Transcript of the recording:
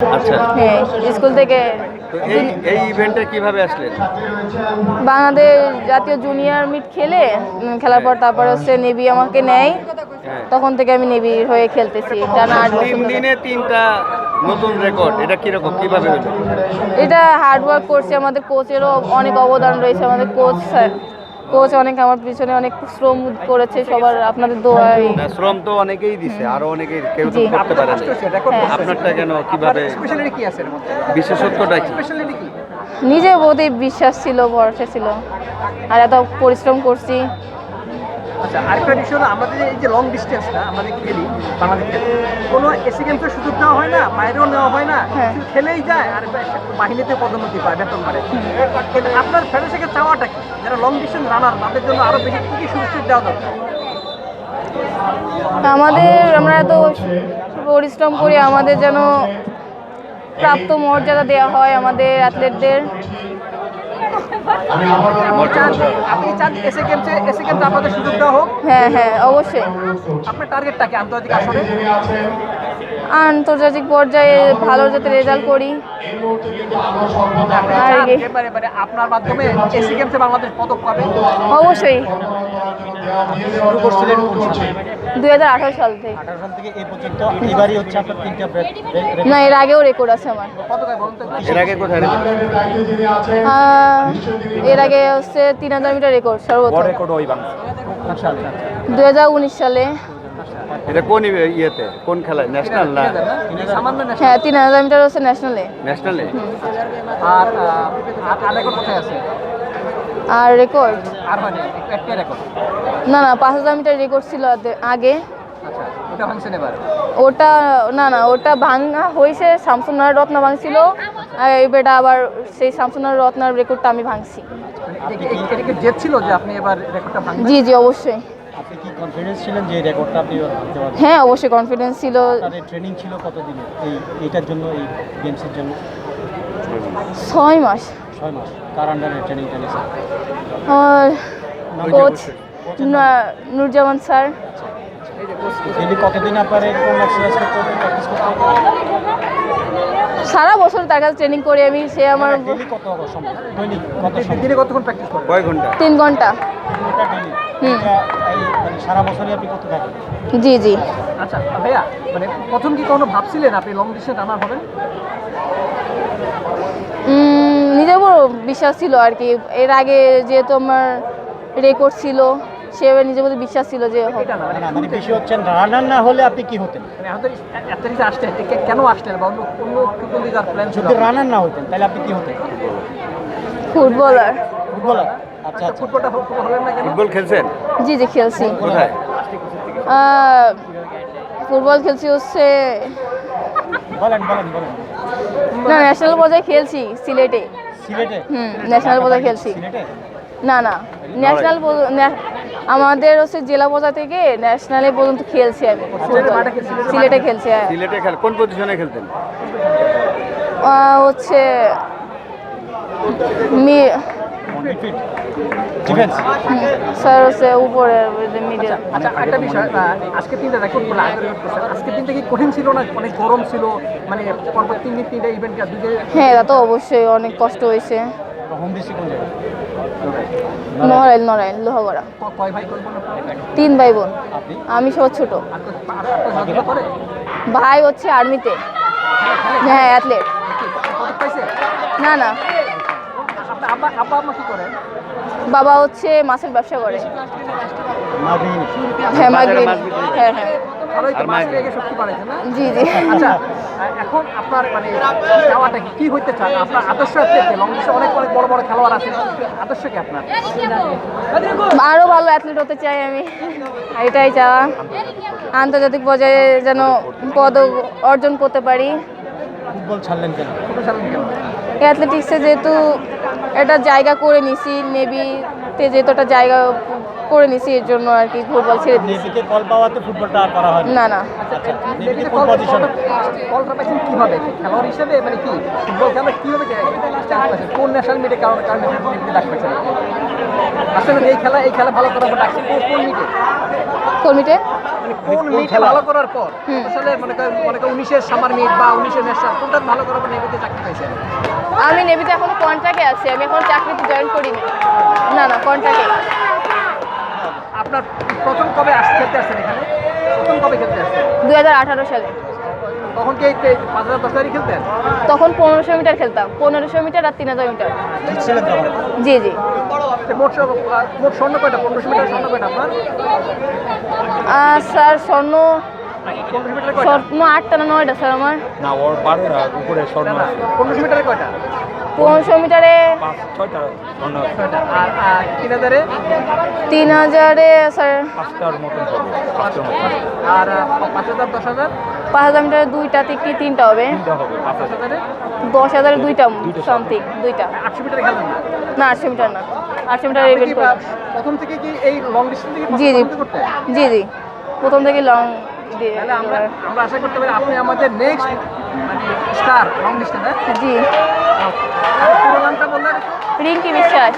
আচ্ছা। হ্যাঁ স্কুল থেকে এই এই ইভেন্টে কীভাবে আসলেন? বাংলাদেশ জাতীয় জুনিয়র মিট খেলে উম, খেলার পর তারপর হচ্ছে নেভি আমাকে নেয়। হ্যাঁ। তখন থেকে আমি নেভির হয়ে খেলতেছি টানা আট বছর তিন ধরে। দিনে তিনটা নতুন রেকর্ড এটা কীরকম? কীভাবে হলো? এটা হার্ড ওয়ার্ক করছে আমাদের কোচেরও অনেক অবদান রয়েছে আমাদের কোচ কোচ অনেক আমার পিছনে অনেক শ্রম করেছে সবার আপনাদের দোয়ায়। শ্রম তো অনেকেই দিছে আরও অনেকে কেউ তো করতে পারে। আপনারটা কেন কীভাবে? স্পেশালিটি কি আছে এর মধ্যে? বিশেষত্বটা কি? স্পেশালিটি কি? নিজের প্রতি বিশ্বাস ছিল ভরসা ছিল। আর এত পরিশ্রম করছি। আচ্ছা আরেকটা বিষয় হলো আমাদের এই যে লং ডিস্টেন্সটা আমাদের খেলি বাংলাদেশে কোনো এসি গেমসে সুযোগ দেওয়া হয় না বাইরেও নেওয়া হয় না হ্যাঁ। খেলেই যায় আর বাহিনীতে পদোন্নতি পায় বেতন কিন্তু আপনার ফেডারেশনের চাওয়াটা কি? যারা লং ডিস্টেন্স রানার তাদের জন্য আরও বেশি কি কি সুযোগ দেওয়া দরকার? আমাদের আমরা এত পরিশ্রম করি আমাদের যেন প্রাপ্ত মর্যাদা দেওয়া হয় আমাদের অ্যাথলেটদের আপনি চান আপনি চান এসে গেমসে এসে গেমসে আপনাদের সুযোগ দেওয়া হোক? হ্যাঁ হ্যাঁ অবশ্যই। আপনার টার্গেটটা কি আন্তর্জাতিক আসরে আন্তর্জাতিক পর্যায়ে ভালো যাতে রেজাল্ট করি। এবারে আপনার মাধ্যমে এসি গেমসে বাংলাদেশ পদক পাবে? অবশ্যই। দুই হাজার আঠারো সাল থেকে। সাল থেকে এই পর্যন্ত এবারই হচ্ছে আপনার তিনটা না এর আগেও রেকর্ড আছে আমার? এর আগে কোথায় এর আগে হচ্ছে তিন হাজার মিটার রেকর্ড সর্বোচ্চ রেকর্ড ওই বাংলা আচ্ছা আচ্ছা আচ্ছা দুই হাজার উনিশ সালে। এটা কোন ইয়ে- ইয়েতে? কোন খেলায় ন্যাশনাল না? হ্যাঁ তিন হাজার মিটার হচ্ছে ন্যাশনালে ন্যাশনালে আর আর রেকর্ড কোথায় আছে? আর রেকর্ড আর হয়নি একটা রেকর্ড না না পাঁচ হাজার মিটার রেকর্ড ছিল আগে। আচ্ছা ওটা ভাঙছেন এবার? ওটা না না ওটা ভাঙা হয়েছে শামসুনার রত্না ভাঙছিল। আর এবারটা আবার সেই শামসুনার রত্নার রেকর্ডটা আমি ভাঙছি। ভাঙবেন? জি জি অবশ্যই। আপনি কি কনফিডেন্স ছিলেন যে রেকর্ডটা আপনি এবার পারবেন হ্যাঁ অবশ্যই কনফিডেন্স ছিল। ট্রেনিং ছিল কতদিনে এই এটার জন্য এই গেমসের জন্য? ছয় মাস। ছয় মাস। কার আন্ডারে ট্রেনিংটা কোচ নুরজামান স্যার। ডেলি কতদিন আপনার এরকম এক্সারসাইজ করতে হবে প্র্যাকটিস করতে সারা বছর তার কাছে ট্রেনিং করি আমি সে আমার ডেলি কত সময় দৈনিক কত সময় দিনে কতক্ষণ প্র্যাকটিস করেন কয় ঘণ্টা? তিন। মানে সারা বছরই আপনি কত থাকেন? জি জি। আচ্ছা ভাইয়া মানে প্রথম কি কোনো ভাবছিলেন আপনি লং ডিস্টেন্স রানার হবেন? নিজের উপর বিশ্বাস ছিল আর কি। এর আগে যেহেতু আমার রেকর্ড ছিল সেভাবে নিজের প্রতি বিশ্বাস ছিল যে মানে না মানে বেশি হচ্ছেন রানার না হলে আপনি কি হতেন? মানে এত আসলেন কেন আসলেন বা অন্য অন্য কোন দিকে প্ল্যান ছিল? রানার না হতেন তাহলে আপনি কি হতেন? ফুটবলার ফুটবলার আচ্ছা আচ্ছা। ফুটবলটা ফুটবল হলেন না কেন ফুটবল খেলছেন? জি জি খেলছি। কোথায়? ফুটবল খেলছি হচ্ছে বলেন বলেন বলেন। না ন্যাশনাল পর্যায়ে খেলছি সিলেটে। সিলেটে? হুম ন্যাশনাল পর্যায়ে খেলছি। না না ন্যাশনাল আমাদের হচ্ছে জেলা পর্যায়ে থেকে ন্যাশনালে পর্যন্ত খেলছি আমি সিলেটের সিলেটে খেলছি হ্যাঁ। সিলেটে খেল কোন পজিশনে খেলতেন? হচ্ছে স্যার হচ্ছে উপরে মিডল আচ্ছা একটা বিষয় আজকে তিনটা রেকর্ড আজকে তিনটা কি কঠিন ছিল না অনেক গরম ছিল? মানে পরপর তিন দিন তিনটা ইভেন্ট হ্যাঁ তা তো অবশ্যই অনেক কষ্ট হয়েছে। নড়াইল নড়াইল লোহাগড়া? তিন ভাই বোন। আমি সবার ছোট। ভাই হচ্ছে আর্মিতে। হ্যাঁ অ্যাথলেট না না আপনার আব্বা আব্বা আম্মা কি করেন বাবা হচ্ছে মাছের ব্যবসা করে। হ্যাঁ। হ্যাঁ হ্যাঁ। না? জি জি। আচ্ছা এখন আপনার মানে কি হইতে চান? আপনার আদর্শ অনেক অনেক বড় বড় খেলোয়াড় আছে। আদর্শ কি আপনার? আরও ভালো অ্যাথলেট হতে চাই আমি। এটাই চাওয়া। আন্তর্জাতিক পর্যায়ে যেন পদক অর্জন করতে পারি। ফুটবল ছাড়লেন কেন? অ্যাথলেটিক্সে যেহেতু এটা জায়গা করে নিছি নেভিতে যেহেতু একটা জায়গা করে নিছি এর জন্য আর কি ফুটবল ছেড়ে নেভিকে কল পাওয়াতে ফুটবলটা আর করা হয় না না। আচ্ছা কোন কল পজিশন কলটা পাইছেন কীভাবে? খেলোয়াড় হিসেবে মানে কি ফুটবল খেলা কীভাবে চান্স পাইছেন কোন ন্যাশনাল মিটে কারণ কারণে ডাক আসলে এই খেলা এই খেলা ভালো করার পর ডাকছে কোন কোন মিটে মানে মানে কোন মিট ভালো করার পর? আসলে মনে করেন মনে করেন উনিশের সামার মিট বা উনিশের ন্যাশনাল কোনটা ভালো করার পর নেভিতে চাকরি পাইছেন? আমি নেভিতে এখনও কন্ট্রাক্টে আছি আমি এখন চাকরিতে জয়েন করিনি। না না কন্ট্রাক্টে আপনার প্রথম কবে আস খেলতে আসছেন এখানে? প্রথম কবে খেলতে আসছেন? দুই হাজার আঠারো সালে। তখন কি পাঁচ হাজার দশ হাজারই খেলতেন? তখন পনেরোশো মিটার খেলতাম পনেরোশো মিটার আর তিন হাজার মিটার। জি জি। মোট মোট স্বর্ণ কয়টা? পনেরোশো মিটার স্বর্ণ কয়টা আপনার? স্যার স্বর্ণ পনেরোশো মিটারে কয়টা? স্বর্ণ আটটা না নয়টা স্যার আমার? না ওর বারো উপরে স্বর্ণ আছে। পনেরোশো মিটারে কয়টা? পনেরোশো মিটারে তিন হাজারে? স্যার। আর পাঁচ হাজার দশ হাজার? পাঁচ হাজার মিটারে দুইটা কি তিনটা হবে? দশ হাজারে? দুইটা সামথিং দুইটা। আটশো মিটারে খেলেন না? না আটশো মিটার না। আটশো মিটার ইভেন্ট প্রথম থেকে কি এই লং ডিস্টেন্স থেকে জি জি। জি জি। প্রথম থেকে লং তাহলে আমরা আমরা আশা করতে পারি আপনি আমাদের নেক্সট মানে স্টার লং ডিস্টেন্স জি। পুরো নামটা বললেন রিঙ্কি বিশ্বাস।